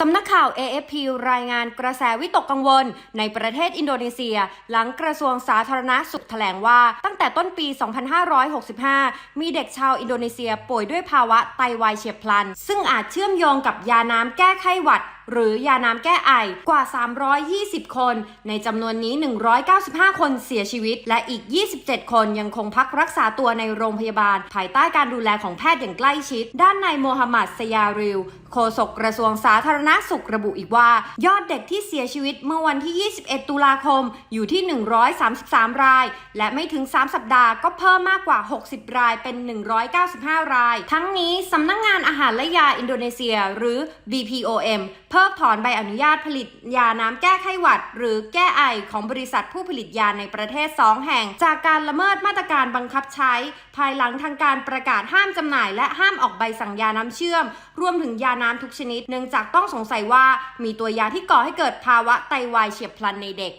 สำนักข่าว AFP รายงานกระแสวิตกกังวล ในประเทศอินโดนีเซีย หลังกระทรวงสาธารณสุขแถลงว่า ตั้งแต่ต้นปี 2565 มีเด็กชาวอินโดนีเซียป่วยด้วยภาวะไตวายเฉียบพลัน ซึ่งอาจเชื่อมโยงกับยาน้ำแก้ไข้หวัด หรือยาน้ำแก้ไอกว่า 320 คน ในจำนวนนี้ 195 คนเสียชีวิต และอีก 27 คนยังคงพักรักษาตัวในโรงพยาบาล ภายใต้การดูแลของแพทย์อย่างใกล้ชิด ด้านนายโมฮัมหมัดสยาริลโฆษกกระทรวงสาธารณสุขระบุอีกว่า ยอดเด็กที่เสียชีวิตเมื่อวันที่ 21 ตุลาคมอยู่ที่ 133 ราย และไม่ถึง 3 สัปดาห์ก็เพิ่มมากกว่า 60 รายเป็น 195 ราย ทั้งนี้สำนักงงานอาหารและยาอินโดนีเซีย หรือ BPOM เพิกถอนใบอนุญาตผลิตยาน้ำแก้ไข้หวัด หรือแก้ไอของบริษัทผู้ผลิตยาในประเทศ 2 แห่ง จากการละเมิดมาตรการบังคับใช้ ภายหลังทางการประกาศห้ามจำหน่าย และห้ามออกใบสั่งยาน้ำเชื่อม รวมถึงยาน้ำทุกชนิด เนื่องจากต้องสงสัยว่ามีตัวยาที่ก่อให้เกิดภาวะไตวายเฉียบพลันในเด็ก